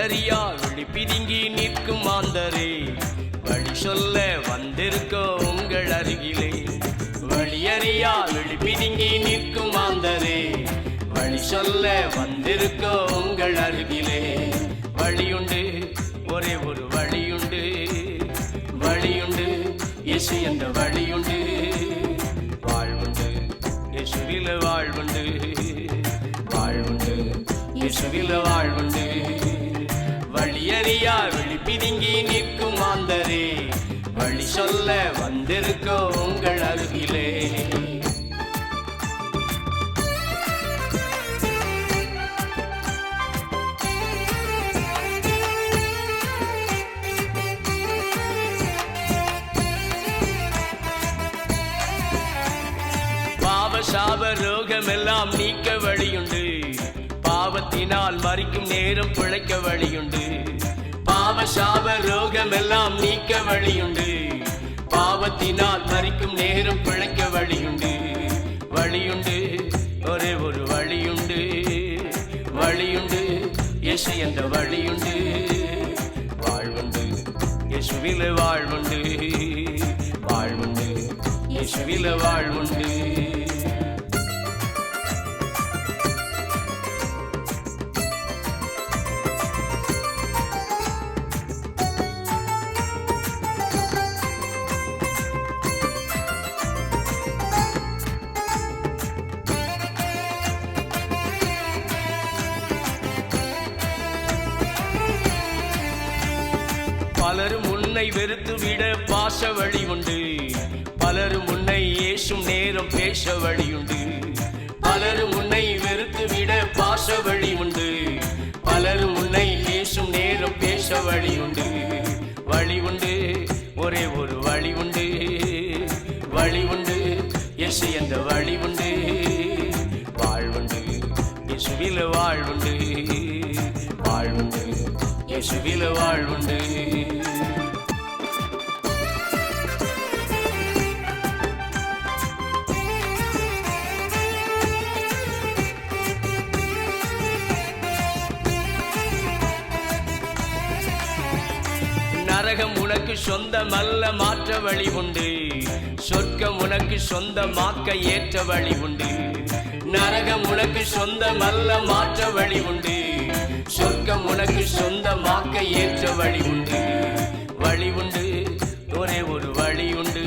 அறியா விழி பிதுங்கி நிற்கும் மாந்தரே. வழி சொல்ல வந்திருக்கோ உங்கள் அருகிலே. வழியறியா விழி பிதுங்கி நிற்கும் மாந்தரே. வழி சொல்ல வந்திருக்கோ உங்கள் அருகிலே. வழியுண்டு ஒரே ஒரு வழியுண்டு. வழியுண்டு இயேசு என்ற வழியுண்டு. வாழ்வுண்டு இயேசுவில வாழ்வுண்டு. வாழ்வுண்டு இயேசுவில வாழ்வுண்டு. வழியறியா விழி பிதுங்கி நிற்கும் மாந்தரே. வழி சொல்ல வந்திருக்கோ உங்கள் அருகிலே. பாவ சாப ரோகமெல்லாம் நீக்க வழியுண்டு. பாவத்தினால் மறிக்கும் நேரம் பிழைக்க வழியுண்டு. பாவ சாப ரோகம் எல்லாம் நீக்க வழியுண்டு. பாவத்தினால் மறிக்கும் நேரம் பிழைக்க வழியுண்டு. வழியுண்டு ஒரே ஒரு வழியுண்டு. வழியுண்டு இயேசு என்ற வழியுண்டு. வாழ்வுண்டு இயேசுவில வாழ்வுண்டு. வாழ்வுண்டு இயேசுவில வாழ்வுண்டு. உன்னை வெறுத்து விட பாச வழி உண்டு. பலரும் உன்னை ஏசும் நேரம் பேச வழி உண்டு. பலரும் உன்னை வெறுத்து விட பாச வழி உண்டு. பலரும் உன்னை ஏசும் நேரம் பேச வழி உண்டு. வழி உண்டு ஒரே ஒரு வழி உண்டு. வழி உண்டு எசு என்ற வழி உண்டு. வாழ்வுண்டு இயேசுவில வாழ்வுண்டு வாழ்வுண்டு இயேசுவில வாழ்வுண்டு நரகம் உனக்கு சொந்தமல்ல மாற்ற வழி உண்டு. சொர்க்கம் உனக்கு சொந்தமாக்க ஏற்ற வழி உண்டு. நரகம் உனக்கு சொந்தமல்ல மாற்ற வழி உண்டு. சொர்க்கம் உனக்கு சொந்தமாக்க ஏற்ற வழி உண்டு. வழி உண்டு ஒரே ஒரு வழி உண்டு.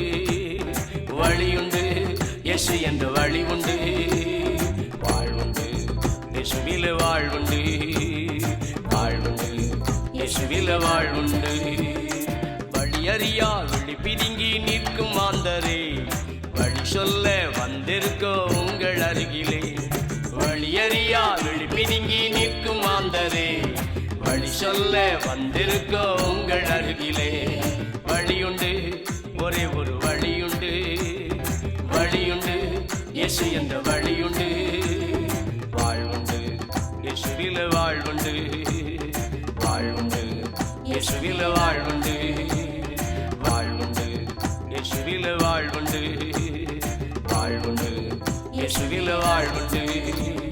வழியுண்டு எசு என்ற வழி உண்டு. வாழ்வுண்டு எசுவில வாழ்வுண்டு வாழ்வுண்டு இயேசுவில வாழ்வுண்டு வழியறியா விழி பிதுங்கி நிற்கும் மாந்தரே. வழி சொல்ல வந்திருக்கோ உங்கள் அருகிலே. வழியறியா விழி பிதுங்கி நிற்கும் மாந்தரே. வழி சொல்ல வந்திருக்கோ உங்கள் அருகிலே. வழியுண்டு ஒரே ஒரு வழியுண்டு. வழியுண்டு இயேசு என்ற வழியுண்டு. வாழ்வுண்டு இயேசுவில வாழ்வுண்டு. வாழ்வுண்டு இயேசுவில வாழ்வுண்டு வாழ்வுண்டு. இயேசுவில வாழ்வுண்டு. வாழ்வுண்டு. இயேசுவில வாழ்வுண்டு.